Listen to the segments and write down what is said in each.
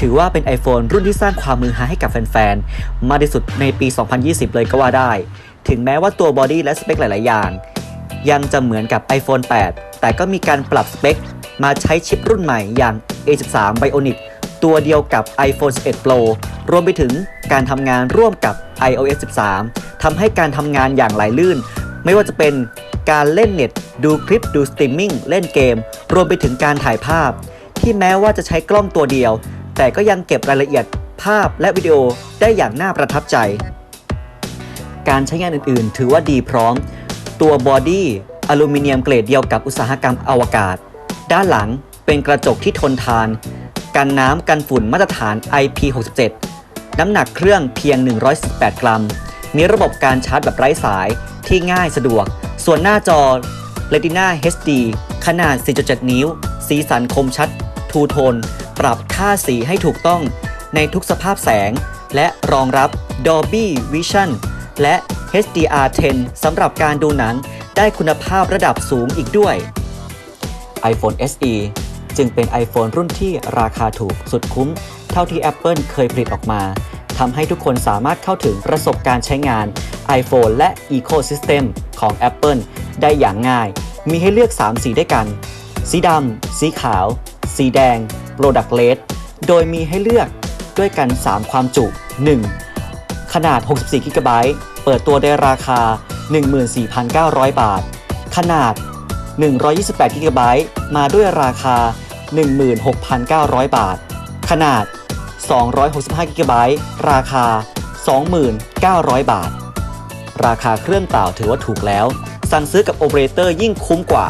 ถือว่าเป็น iPhone รุ่นที่สร้างความมือฮาให้กับแฟนๆ มากที่สุดในปี 2020 เลยก็ว่าได้ ถึงแม้ว่าตัวบอดี้และสเปคหลาย ๆ อย่าง ยังจะเหมือนกับ iPhone 8 แต่ก็มีการปรับสเปค มาใช้ชิปรุ่นใหม่อย่าง A13 Bionic ตัวเดียวกับ iPhone 11 Pro รวมไปถึงการทำงานร่วมกับ iOS 13 ทำให้การทำงานอย่างไหลลื่น ไม่ว่าจะเป็นการเล่นเน็ต ดูคลิป ดูสตรีมมิ่ง เล่นเกม รวมไปถึงการถ่ายภาพ ที่แม้ว่าจะใช้กล้องตัวเดียว แต่ก็ยังเก็บรายละเอียดภาพและวิดีโอได้อย่างน่าประทับใจ การใช้งานอื่นๆ ถือว่าดีพร้อม ตัวบอดี้อลูมิเนียมเกรดเดียวกับอุตสาหกรรมอวกาศ ด้านหลังเป็นกระจกที่ทนทาน กันน้ำกันฝุ่นมาตรฐาน IP67 น้ำหนักเครื่องเพียง 118 กรัม มีระบบการชาร์จแบบไร้สายที่ง่ายสะดวก ส่วนหน้าจอ Retina HD ขนาด 4.7 นิ้ว สีสันคมชัด ทูโทน ปรับค่าสีให้ถูกต้องในทุกสภาพแสง และรองรับ Dolby Vision และ HDR10 สำหรับการดูหนังได้คุณภาพระดับสูงอีกด้วย iPhone SE จึงเป็น iPhone รุ่นที่ราคาถูกสุดคุ้ม เท่าที่ Apple เคยผลิตออกมาทำให้ทุกคนสามารถเข้าถึงประสบการณ์ใช้งาน iPhone และ Ecosystem ของ Apple ได้อย่างง่าย มีให้เลือก 3 สีได้กัน สีดำ สีขาว สีแดง Product Red โดยมีให้เลือกด้วยกัน 3 ความจุ 1. ขนาด 64 g b เปิดตัวได้ราคา 14,900 บาท ขนาด 128 g b มาด้วยราคา 16,900 บาท ขนาด 265 g b ราคา 29,000 บาท ราคาเครื่องเปล่าถือว่าถูกแล้ว สั่งซื้อกับโอเปอเรเตอร์ยิ่งคุ้มกว่า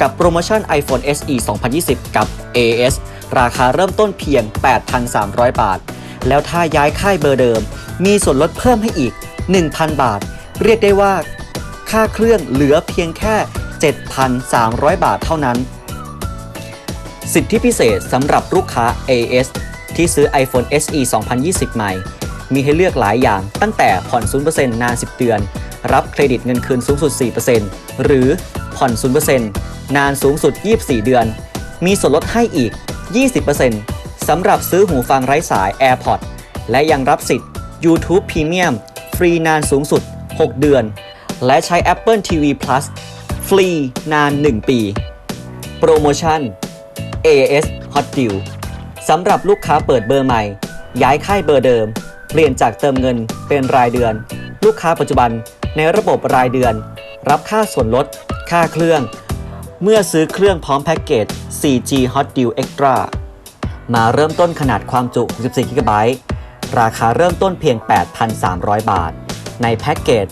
กับโปรโมชั่น iPhone SE 2020 กับ AS ราคาเริ่มต้นเพียง 8,300 บาท แล้วถ้าย้ายค่ายเบอร์เดิม มีส่วนลดเพิ่มให้อีก 1,000 บาท เรียกได้ว่าค่าเครื่องเหลือเพียงแค่ 7,300 บาทเท่านั้น สิทธิพิเศษสำหรับลูกค้า AS ที่ซื้อ iPhone SE 2020 ใหม่ มีให้เลือกหลายอย่างตั้งแต่ผ่อน 0%นาน 10 เดือน รับเครดิตเงินคืนสูงสุด 4%หรือผ่อน 0%นานสูงสุด 24 เดือน มีส่วนลดให้อีก 20%สำหรับซื้อหูฟังไร้สาย AirPods และยังรับสิทธิ์ YouTube Premium ฟรีนานสูงสุด 6 เดือน และใช้ Apple TV Plus ฟรีนาน 1 ปี โปรโมชั่น AS Hot Deal สำหรับลูกค้าเปิดเบอร์ใหม่ ย้ายค่ายเบอร์เดิม เปลี่ยนจากเติมเงินเป็นรายเดือน ลูกค้าปัจจุบันในระบบรายเดือน รับค่าส่วนลด ค่าเครื่อง เมื่อซื้อเครื่องพร้อมแพ็กเกจ 4G Hot Deal Extra มาเริ่มต้นขนาดความจุ 64 g b ราคาเริ่มต้นเพียง 8,300 บาท ในแพ็กเกจ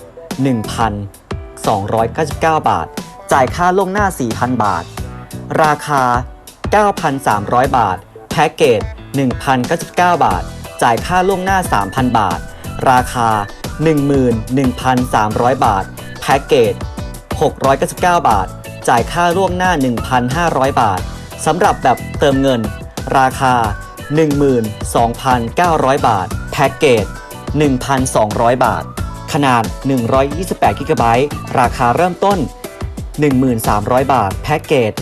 1,299 บาท จ่ายค่าล่วงหน้า 4,000 บาท ราคา 9,300 บาท แพ็กเกจ 1,099 บาท จ่ายค่าล่วงหน้า 3,000 บาท ราคา 11,300 บาท แพ็กเกจ 699 บาท จ่ายค่าล่วงหน้า 1,500 บาทสำหรับแบบเติมเงิน ราคา 12,900 บาท แพ็กเกจ 1,200 บาท ขนาด 128 g b ราคาเริ่มต้น 1,300 บาท แพ็กเกจ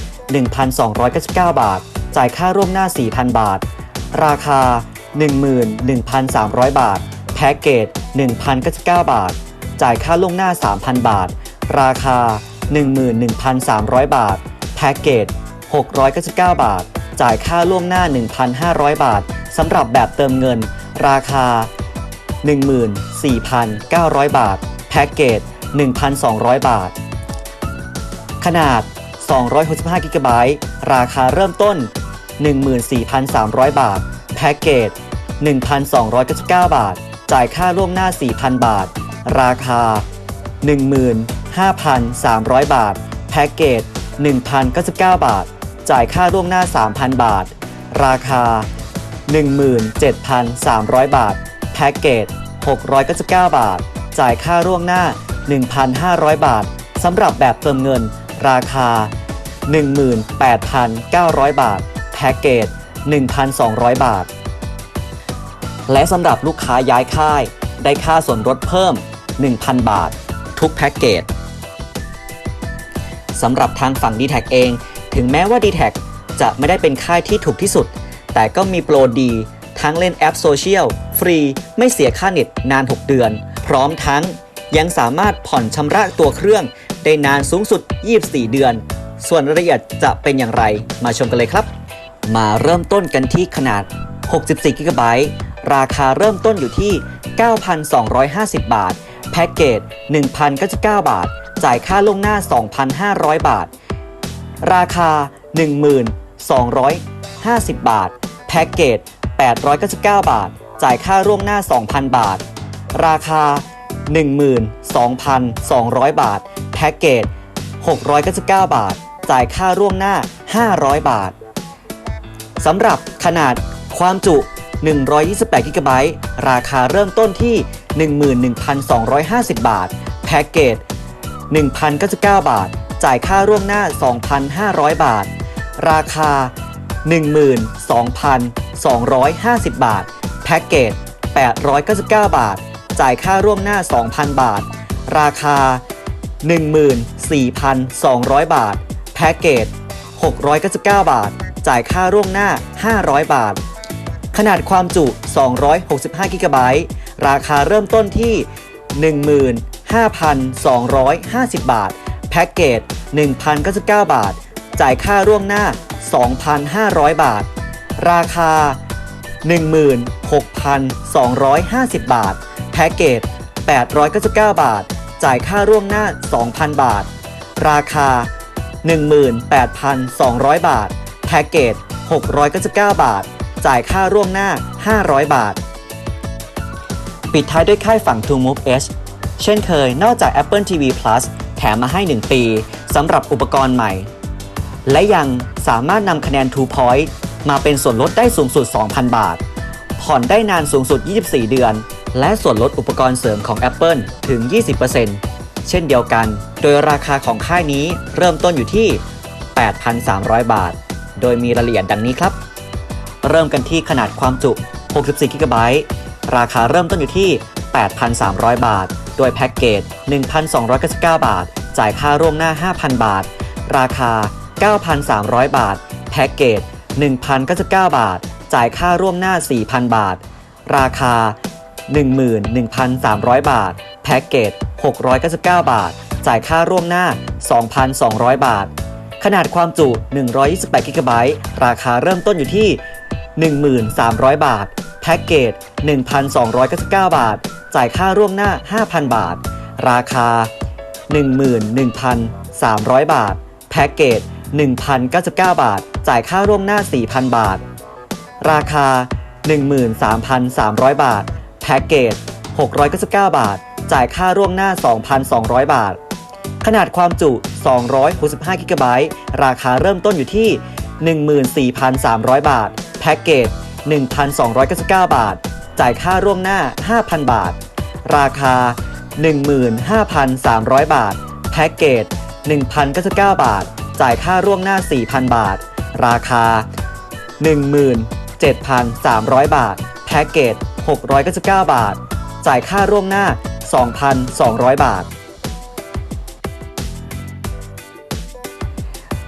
1,299 บาท จ่ายค่าร่วมหน้า 4,000 บาท ราคา 11,300 บาท แพ็กเกจ 1,099 บาท จ่ายค่าล่วงหน้า 3,000 บาท ราคา 11,300 บาท แพ็กเกจ 699 บาท จ่ายค่าล่วงหน้า 1,500 บาทสำหรับแบบเติมเงิน ราคา 14,900 บาท แพ็กเกจ 1,200 บาท ขนาด 265 g b ราคาเริ่มต้น 14,300 บาท แพ็กเกจ 1,299 บาท จ่ายค่าล่วงหน้า 4,000 บาท ราคา 1,000 5,300 บาท แพ็กเกจ 1,099 บาท จ่ายค่าล่วงหน้า 3,000 บาท ราคา 17,300 บาท แพ็กเกจ 699 บาท จ่ายค่าล่วงหน้า 1,500 บาทสำหรับแบบเติมเงิน ราคา 18,900 บาท แพ็กเกจ 1,200 บาท และสำหรับลูกค้าย้ายค่าย ได้ค่าส่วนลดเพิ่ม 1,000 บาท ทุกแพ็กเกจ สำหรับทางฝั่ง d t แทเอง ถึงแม้ว่า d t แทจะไม่ได้เป็นค่ายที่ถูกที่สุด แต่ก็มีโปรดี ทั้งเล่นแอปโซเชียล ฟรีไม่เสียค่าเน็ตนาน 6 เดือน พร้อมทั้งยังสามารถผ่อนชำระตัวเครื่อง ได้นานสูงสุด 24 เดือน ส่วนรายละเอียดจะเป็นอย่างไรมาชมกันเลยครับ มาเริ่มต้นกันที่ขนาด 64 g b ราคาเริ่มต้นอยู่ที่ 9,250 บาท แพ็กเกจ 1,099 บาท จ่ายค่าล่วงหน้า 2,500 บาท ราคา 1250 บาท แพ็กเกจ 899 บาท จ่ายค่าร่วงหน้า 2,000 บาท ราคา 12,200 บาท แพ็กเกจ 699 บาท จ่ายค่าร่วงหน้า 500 บาทสำหรับขนาดความจุ 128 g b ราคาเริ่มต้นที่ 11,250 บาท แพ็กเกจ 1,099 บาท จ่ายค่าร่วงหน้า 2,500 บาท ราคา 12,250 บาท แพ็กเกจ 899 บาท จ่ายค่าร่วงหน้า 2,000 บาท ราคา 14,200 บาท แพ็กเกจ 699 บาท จ่ายค่าร่วงหน้า 500 บาท ขนาดความจุ 265 g b ราคาเริ่มต้นที่ 5,250 บาท แพ็กเกจ 1,099 บาท จ่ายค่าร่วงหน้า 2,500 บาท ราคา 16,250 บาท แพ็กเกจ 899 บาท จ่ายค่าร่วงหน้า 2,000 บาท ราคา 18,200 บาท แพ็กเกจ 699 บาท จ่ายค่าร่วงหน้า 500 บาท ปิดท้ายด้วยค่ายฝั่ง True Move H เช่นเคยนอกจาก Apple TV Plus แถมมาให้ 1 ปีสำหรับอุปกรณ์ใหม่ และยังสามารถนำคะแนน True Point มาเป็นส่วนลดได้สูงสุด 2,000 บาท ผ่อนได้นานสูงสุด 24 เดือน และส่วนลดอุปกรณ์เสริมของ Apple ถึง 20%เช่นเดียวกัน โดยราคาของค่ายนี้เริ่มต้นอยู่ที่ 8,300 บาท โดยมีรายละเอียดดังนี้ครับ เริ่มกันที่ขนาดความจุ 64 g b ราคาเริ่มต้นอยู่ที่ 8,300 บาท โดยแพ็กเกจ 1,299 บาท จ่ายค่าร่วงหน้า 5,000 บาท ราคา 9,300 บาท แพ็กเกจ 1,099 บาท จ่ายค่าร่วงหน้า 4,000 บาท ราคา 11,300 บาท แพ็กเกจ 699 บาท จ่ายค่าร่วงหน้า 2,200 บาท ขนาดความจุ 128 g b ราคาเริ่มต้นอยู่ที่ 1,300บาท แพ็กเกจ 1,299 บาท จ่ายค่าร่วงหน้า 5,000 บาท ราคา 11,300 บาท แพ็กเกจ 1,099 บาท จ่ายค่าร่วงหน้า 4,000 บาท ราคา 13,300 บาท แพ็กเกจ 699 บาท จ่ายค่าร่วงหน้า 2,200 บาท ขนาดความจุ 265 g b ราคาเริ่มต้นอยู่ที่ 14,300 บาท แพ็กเกจ 1,299 บาท จ่ายค่าร่วงหน้า 5,000 บาท ราคา 15,300 บาท แพ็กเกจ 1,099 บาท จ่ายค่าร่วงหน้า 4,000 บาท ราคา 17,300 บาท แพ็กเกจ 699 บาท จ่ายค่าร่วงหน้า 2,200 บาท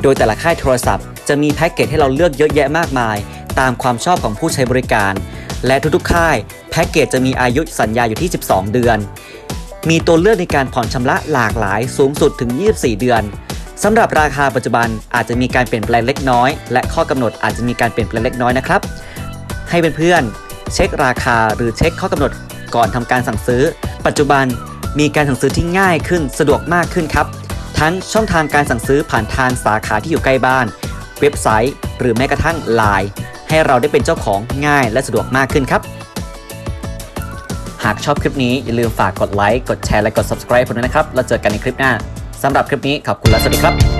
โดยแต่ละค่ายโทรศัพท์จะมีแพ็กเกจให้เราเลือกเยอะแยะมากมาย ตามความชอบของผู้ใช้บริการ และทุกๆ ค่าย แพ็กเกจจะมีอายุสัญญาอยู่ที่ 12 เดือน มีตัวเลือกในการผ่อนชำระหลากหลายสูงสุดถึง 24 เดือนสำหรับราคาปัจจุบันอาจจะมีการเปลี่ยนแปลงเล็กน้อย และข้อกำหนดอาจจะมีการเปลี่ยนแปลงเล็กน้อยนะครับ ให้เพื่อนๆเช็คราคาหรือเช็คข้อกำหนดก่อนทำการสั่งซื้อ ปัจจุบันมีการสั่งซื้อที่ง่ายขึ้นสะดวกมากขึ้นครับ ทั้งช่องทางการสั่งซื้อผ่านทางสาขาที่อยู่ใกล้บ้าน เว็บไซต์ หรือแม้กระทั่ง Line ให้เราได้เป็นเจ้าของง่ายและสะดวกมากขึ้นครับ หากชอบคลิปนี้อย่าลืมฝากกดไลค์ กดแชร์ และกด subscribe ผมด้วยนะครับ แล้วเจอกันในคลิปหน้าสำหรับคลิปนี้ขอบคุณและสวัสดีครับ